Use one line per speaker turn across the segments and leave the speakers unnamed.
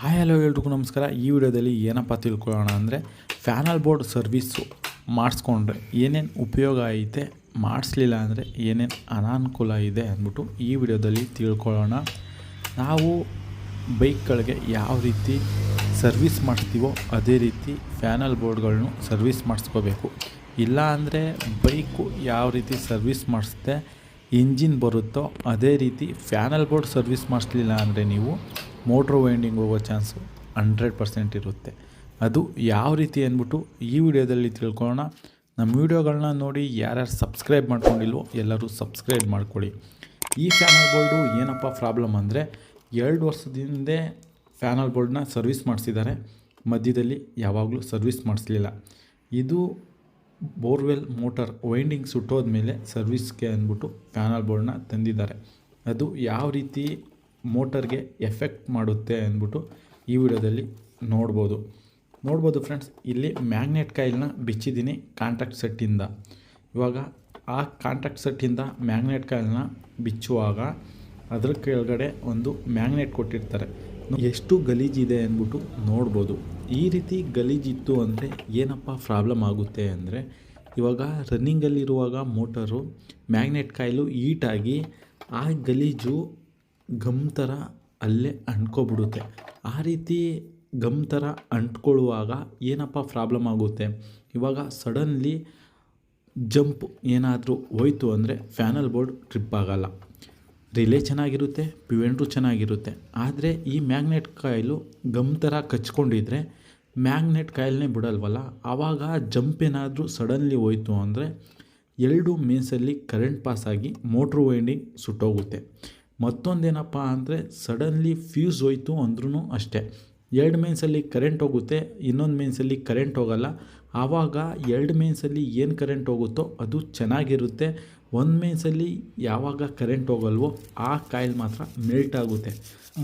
Hi, hello ಎಲ್ರಿಗೂ ನಮಸ್ಕಾರ. ಈ ವಿಡಿಯೋದಲ್ಲಿ ಏನಪ್ಪ ತಿಳ್ಕೊಳ್ಳೋಣ ಅಂದರೆ ಫ್ಯಾನಲ್ ಬೋರ್ಡ್ ಸರ್ವೀಸು ಮಾಡಿಸ್ಕೊಂಡ್ರೆ ಏನೇನು ಉಪಯೋಗ ಐತೆ, ಮಾಡಿಸ್ಲಿಲ್ಲ ಅಂದರೆ ಏನೇನು ಅನಾನುಕೂಲ ಇದೆ ಅಂದ್ಬಿಟ್ಟು ಈ ವಿಡಿಯೋದಲ್ಲಿ ತಿಳ್ಕೊಳ್ಳೋಣ. ನಾವು ಬೈಕ್ಗಳಿಗೆ ಯಾವ ರೀತಿ ಸರ್ವಿಸ್ ಮಾಡಿಸ್ತೀವೋ ಅದೇ ರೀತಿ ಫ್ಯಾನಲ್ ಬೋರ್ಡ್ಗಳನ್ನು ಸರ್ವಿಸ್ ಮಾಡಿಸ್ಕೋಬೇಕು. ಇಲ್ಲ ಅಂದರೆ ಬೈಕು ಯಾವ ರೀತಿ ಸರ್ವಿಸ್ ಮಾಡಿಸ್ದೆ, ಇಂಜಿನ್ ಬರುತ್ತೋ ಅದೇ ರೀತಿ ಫ್ಯಾನಲ್ ಬೋರ್ಡ್ ಸರ್ವಿಸ್ ಮಾಡಿಸ್ಲಿಲ್ಲ ಅಂದರೆ ನೀವು ಮೋಟ್ರ್ ವೈಂಡಿಂಗ್ ಹೋಗೋ ಚಾನ್ಸು ಹಂಡ್ರೆಡ್ ಪರ್ಸೆಂಟ್ ಇರುತ್ತೆ. ಅದು ಯಾವ ರೀತಿ ಅಂದ್ಬಿಟ್ಟು ಈ ವಿಡಿಯೋದಲ್ಲಿ ತಿಳ್ಕೊಳ್ಳೋಣ. ನಮ್ಮ ವಿಡಿಯೋಗಳನ್ನ ನೋಡಿ ಯಾರ್ಯಾರು ಸಬ್ಸ್ಕ್ರೈಬ್ ಮಾಡ್ಕೊಂಡಿಲ್ವೋ ಎಲ್ಲರೂ ಸಬ್ಸ್ಕ್ರೈಬ್ ಮಾಡ್ಕೊಳ್ಳಿ. ಈ ಫ್ಯಾನಲ್ ಬೋರ್ಡು ಏನಪ್ಪ ಪ್ರಾಬ್ಲಮ್ ಅಂದರೆ ಎರಡು ವರ್ಷದಿಂದ ಫ್ಯಾನಲ್ ಬೋರ್ಡ್ನ ಸರ್ವಿಸ್ ಮಾಡಿಸಿದ್ದಾರೆ. ಮಧ್ಯದಲ್ಲಿ ಯಾವಾಗಲೂ ಸರ್ವಿಸ್ ಮಾಡಿಸಲಿಲ್ಲ. ಇದು ಬೋರ್ವೆಲ್ ಮೋಟರ್ ವೈಂಡಿಂಗ್ ಸುಟ್ಟೋದ ಮೇಲೆ ಸರ್ವಿಸ್ಗೆ ಅಂದ್ಬಿಟ್ಟು ಫ್ಯಾನಲ್ ಬೋರ್ಡನ್ನ ತಂದಿದ್ದಾರೆ. ಅದು ಯಾವ ರೀತಿ ಮೋಟರ್ಗೆ ಎಫೆಕ್ಟ್ ಮಾಡುತ್ತೆ ಅಂದ್ಬಿಟ್ಟು ಈ ವಿಡಿಯೋದಲ್ಲಿ ನೋಡ್ಬೋದು. ನೋಡ್ಬೋದು ಫ್ರೆಂಡ್ಸ್, ಇಲ್ಲಿ ಮ್ಯಾಗ್ನೆಟ್ ಕಾಯಿಲ್ನ ಬಿಚ್ಚಿದ್ದೀನಿ ಕಾಂಟ್ಯಾಕ್ಟ್ ಸೆಟ್ಟಿಂದ. ಇವಾಗ ಆ ಕಾಂಟ್ಯಾಕ್ಟ್ ಸೆಟ್ಟಿಂದ ಮ್ಯಾಗ್ನೆಟ್ ಕಾಯಿಲ್ನ ಬಿಚ್ಚುವಾಗ ಅದ್ರ ಕೆಳಗಡೆ ಒಂದು ಮ್ಯಾಗ್ನೆಟ್ ಕೊಟ್ಟಿರ್ತಾರೆ. ಎಷ್ಟು ಗಲೀಜಿದೆ ಅಂದ್ಬಿಟ್ಟು ನೋಡ್ಬೋದು. ಈ ರೀತಿ ಗಲೀಜಿತ್ತು ಅಂದರೆ ಏನಪ್ಪ ಪ್ರಾಬ್ಲಮ್ ಆಗುತ್ತೆ ಅಂದರೆ, ಇವಾಗ ರನ್ನಿಂಗಲ್ಲಿರುವಾಗ ಮೋಟರು ಮ್ಯಾಗ್ನೆಟ್ ಕಾಯಿಲು ಈಟಾಗಿ ಆ ಗಲೀಜು ಗಮ್ ಥರ ಅಲ್ಲೇ ಅಂಟ್ಕೊಬಿಡುತ್ತೆ. ಆ ರೀತಿ ಗಮ್ ಥರ ಅಂಟ್ಕೊಳ್ಳುವಾಗ ಏನಪ್ಪ ಪ್ರಾಬ್ಲಮ್ ಆಗುತ್ತೆ? ಇವಾಗ ಸಡನ್ಲಿ ಜಂಪ್ ಏನಾದರೂ ಹೋಯ್ತು ಅಂದರೆ ಫ್ಯಾನಲ್ ಬೋರ್ಡ್ ಟ್ರಿಪ್ ಆಗಲ್ಲ. ರಿಲೇ ಚೆನ್ನಾಗಿರುತ್ತೆ ಪಿವೆಂಟ್ರು ಚೆನ್ನಾಗಿರುತ್ತೆ. ಆದರೆ ಈ ಮ್ಯಾಗ್ನೆಟ್ ಕಾಯಿಲು ಗಮ್ ಥರ ಕಚ್ಕೊಂಡಿದ್ರೆ ಮ್ಯಾಗ್ನೆಟ್ ಕಾಯಿಲ್ನೇ ಬಿಡಲ್ವಲ್ಲ? ಆವಾಗ ಜಂಪ್ ಏನಾದರೂ ಸಡನ್ಲಿ ಹೋಯ್ತು ಅಂದರೆ ಎರಡು ಮೇನ್ಸಲ್ಲಿ ಕರೆಂಟ್ ಪಾಸಾಗಿ ಮೋಟ್ರ್ ವೈಂಡಿಂಗ್ ಸುಟ್ಟೋಗುತ್ತೆ. ಮತ್ತೊಂದೇನಪ್ಪ ಅಂದರೆ ಸಡನ್ಲಿ ಫ್ಯೂಸ್ ಹೋಯಿತು ಅಂದ್ರೂ ಅಷ್ಟೇ. ಎರಡು ಮೇನ್ಸಲ್ಲಿ ಕರೆಂಟ್ ಹೋಗುತ್ತೆ, ಇನ್ನೊಂದು ಮೇನ್ಸಲ್ಲಿ ಕರೆಂಟ್ ಹೋಗಲ್ಲ. ಆವಾಗ ಎರಡು ಮೇನ್ಸಲ್ಲಿ ಏನು ಕರೆಂಟ್ ಹೋಗುತ್ತೋ ಅದು ಚೆನ್ನಾಗಿರುತ್ತೆ. ಒಂದು ಮೇನ್ಸಲ್ಲಿ ಯಾವಾಗ ಕರೆಂಟ್ ಹೋಗಲ್ವೋ ಆ ಕಾಯಿಲ್ ಮಾತ್ರ ಮೆಲ್ಟ್ ಆಗುತ್ತೆ.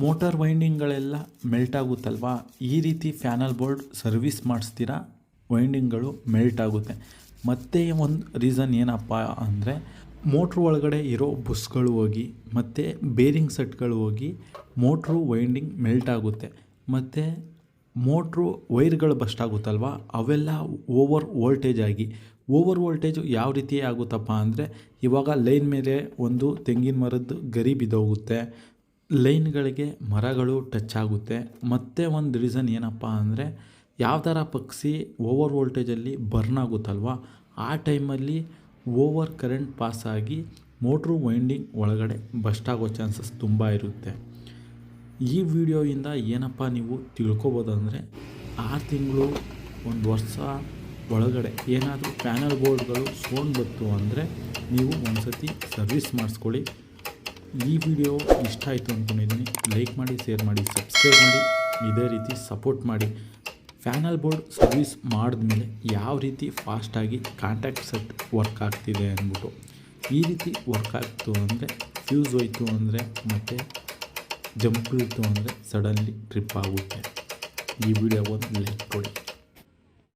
ಮೋಟಾರ್ ವೈಂಡಿಂಗ್ಗಳೆಲ್ಲ ಮೆಲ್ಟ್ ಆಗುತ್ತಲ್ವಾ? ಈ ರೀತಿ ಫ್ಯಾನಲ್ ಬೋರ್ಡ್ ಸರ್ವಿಸ್ ಮಾಡಿಸ್ತೀರಾ? ವೈಂಡಿಂಗ್ಗಳು ಮೆಲ್ಟ್ ಆಗುತ್ತೆ. ಮತ್ತೆ ಒಂದು ರೀಸನ್ ಏನಪ್ಪ ಅಂದರೆ ಮೋಟ್ರ್ ಒಳಗಡೆ ಇರೋ ಬುಸ್ಗಳು ಹೋಗಿ ಮತ್ತು ಬೇರಿಂಗ್ ಸೆಟ್ಗಳು ಹೋಗಿ ಮೋಟ್ರು ವೈಂಡಿಂಗ್ ಮೆಲ್ಟ್ ಆಗುತ್ತೆ. ಮತ್ತು ಮೋಟ್ರು ವೈರ್ಗಳು ಬಸ್ಟ್ ಆಗುತ್ತಲ್ವ? ಅವೆಲ್ಲ ಓವರ್ ವೋಲ್ಟೇಜ್ ಆಗಿ. ಓವರ್ ವೋಲ್ಟೇಜು ಯಾವ ರೀತಿ ಆಗುತ್ತಪ್ಪ ಅಂದರೆ ಇವಾಗ ಲೈನ್ ಮೇಲೆ ಒಂದು ತೆಂಗಿನ ಮರದ್ದು ಗರಿ ಬಿದ್ದೋಗುತ್ತೆ. ಲೈನ್ಗಳಿಗೆ ಮರಗಳು ಟಚ್ ಆಗುತ್ತೆ. ಮತ್ತು ಒಂದು ರೀಸನ್ ಏನಪ್ಪ ಅಂದರೆ ಯಾವ ಥರ ಪಕ್ಷಿ ಓವರ್ ವೋಲ್ಟೇಜಲ್ಲಿ ಬರ್ನ್ ಆಗುತ್ತಲ್ವ? ಆ ಟೈಮಲ್ಲಿ ಓವರ್ ಕರೆಂಟ್ ಪಾಸಾಗಿ ಮೋಟ್ರು ವೈಂಡಿಂಗ್ ಒಳಗಡೆ ಬಸ್ಟ್ ಆಗೋ ಚಾನ್ಸಸ್ ತುಂಬ ಇರುತ್ತೆ. ಈ ವಿಡಿಯೋಯಿಂದ ಏನಪ್ಪ ನೀವು ತಿಳ್ಕೊಬೋದು ಅಂದರೆ ಆರು ತಿಂಗಳು ಒಂದು ವರ್ಷ ಒಳಗಡೆ ಏನಾದರೂ ಪ್ಯಾನಲ್ ಬೋರ್ಡ್ಗಳು ಸೋನ್ ಬಂತು ಅಂದರೆ ನೀವು ಒಂದು ಸತಿ ಸರ್ವಿಸ್ ಮಾಡಿಸ್ಕೊಳ್ಳಿ. ಈ ವಿಡಿಯೋ ಇಷ್ಟ ಆಯಿತು ಅಂದ್ಕೊಂಡಿದ್ದೀನಿ ಲೈಕ್ ಮಾಡಿ, ಶೇರ್ ಮಾಡಿ, ಸಬ್ಸ್ಕ್ರೈಬ್ ಮಾಡಿ. ಇದೇ ರೀತಿ ಸಪೋರ್ಟ್ ಮಾಡಿ. ಫ್ಯಾನಲ್ ಬೋರ್ಡ್ ಸರ್ವಿಸ್ ಮಾಡಿದ್ಮೇಲೆ ಯಾವ ರೀತಿ ಫಾಸ್ಟಾಗಿ ಕಾಂಟ್ಯಾಕ್ಟ್ ಸೆಟ್ ವರ್ಕ್ ಆಗ್ತಿದೆ ಅಂದ್ಬಿಟ್ಟು ಈ ರೀತಿ ವರ್ಕ್ ಆಗ್ತು ಅಂದರೆ ಫ್ಯೂಸ್ ಹೋಯ್ತು ಅಂದರೆ ಮತ್ತು ಜಂಪ್ ಇತ್ತು ಅಂದರೆ ಸಡನ್ಲಿ ಟ್ರಿಪ್ ಆಗುತ್ತೆ. ಈ ವಿಡಿಯೋ ಒಂದು ಲೈಕ್ ಕೊಡಿ.